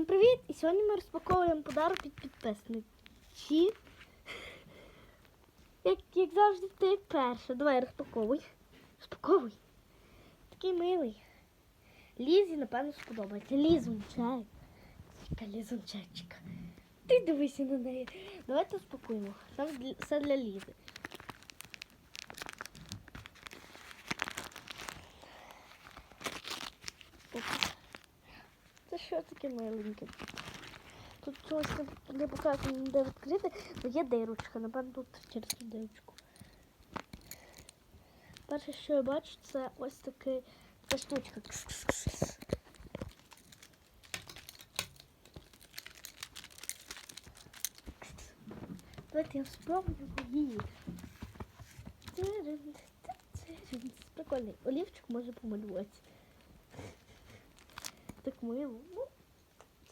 Всім привіт! І сьогодні ми розпаковуємо подарок від підписників. Як, як завжди, ти перша. Давай розпаковуй. Розпаковуй. Такий милий. Лізі, напевно, сподобається. Лізунчик. Чека, лізунчачка. Ти дивися на неї. Давайте розпакуємо. Все для Лізи. Так. Це що таке миленьке? Тут чогось не- показано, де відкрити, але є дирочка, напевно, тут через ту дирочку. Перше, що я бачу, це ось таки ця штучка. Давайте я спробую її. Прикольний. Олівчик може помалювати. Так мило. Ну,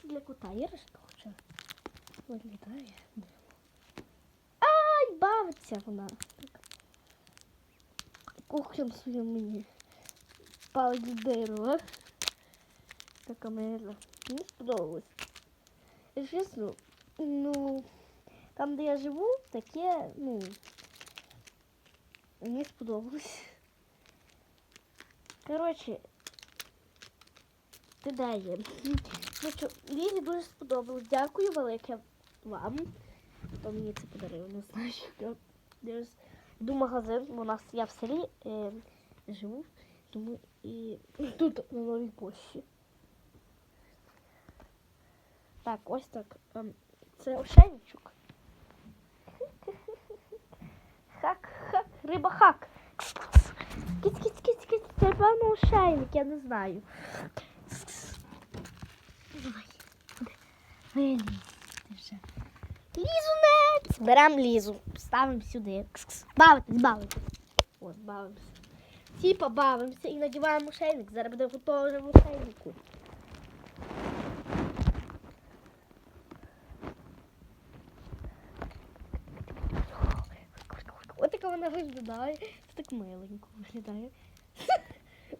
для кота. Іришка хоча виглядає. Ай, бавиться вона. Кухлям свою мені. Палить дерево. Така мила. Мені сподобалось. Чесно, ну, там, де я живу, таке, ну, мені сподобалось. Коротше, кидає. Ну що, Лізі дуже сподобалось. Дякую велике вам. Хто мені це подарив, не знаю. Я, я йду в магазин, бо у нас я в селі е, живу, тому і тут на новій пошті. Так, ось так. ем, Це ошейничок. Хак, хак, риба хак. Кіць, кіць, кіць, кіць. Це певно ошейник, я не знаю. Давай. Вилізти. Лізунець! Беремо лізу, ставимо сюди. Бавитись, бавитись. От, бавимося. Типа бавимося і надіваємо ошейник. Зараз буде готово вже в ошейнику. Така вона виглядає. Це так миленько виглядає.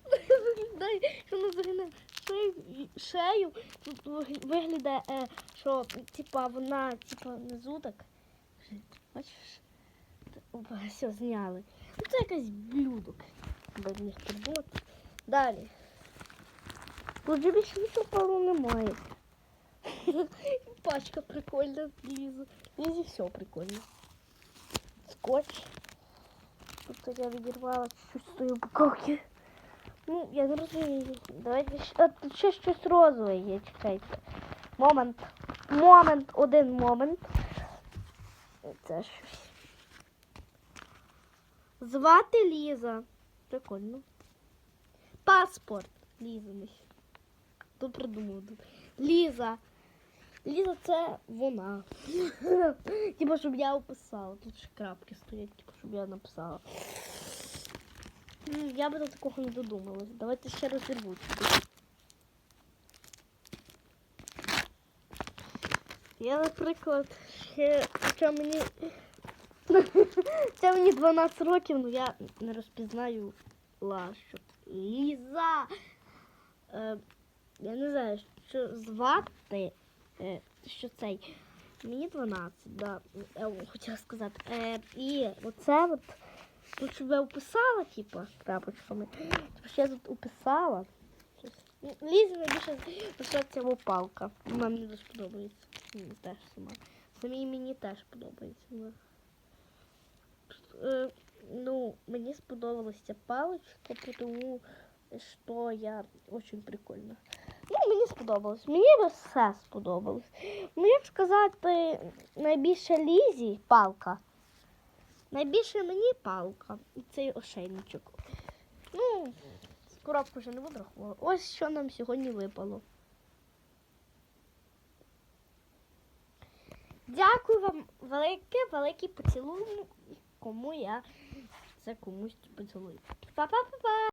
Виглядає, що вона загине шею. Тут вигля- виглядає, е, що типа вона типа внизу так. Бачиш? Опа, все, зняли. Ну це якась блюдок. Без них. Далі. Же більше нічого немає. Пачка прикольна, Ліза. Лізі все прикольно. Скотч. Тут я відірвала чуть-чуть упаковки. Ну, я не розумію. Давайте ще, тут щось розове є, чекайте. Момент. Момент, один момент. Це щось. Звати Ліза. Прикольно. Паспорт. Ліза. Хто придумав? Ліза. Ліза це вона. Типа, щоб я описала. Тут ще крапки стоять, типа, щоб я написала. Я би до такого не додумалась. Давайте ще раз відбудь. Я, наприклад, ще хоча мені. Хоча мені 12 років, але я не розпізнаю ла, що Ліза. Е, я не знаю, що звати, е, що цей. Мені 12, да. Е, хотіла сказати. І оце от. Тут щоб я описала, типу, крапочками. Типу, що я тут описала. Щось. Ну, Лізі найбільше пишеться палка. Вона мені дуже подобається. Мені теж сама. Самій мені теж подобається. вона. Е, ну, мені сподобалася ця паличка, тому що я дуже прикольна. Ну, мені сподобалось. Мені все сподобалось. Ну, як сказати, найбільше Лізі палка. Найбільше мені палка і цей ошейничок. Ну, коробку вже не буду. Ось що нам сьогодні випало. Дякую вам велике, великий поцілунок, кому я це комусь поцілую. Па-па-па-па!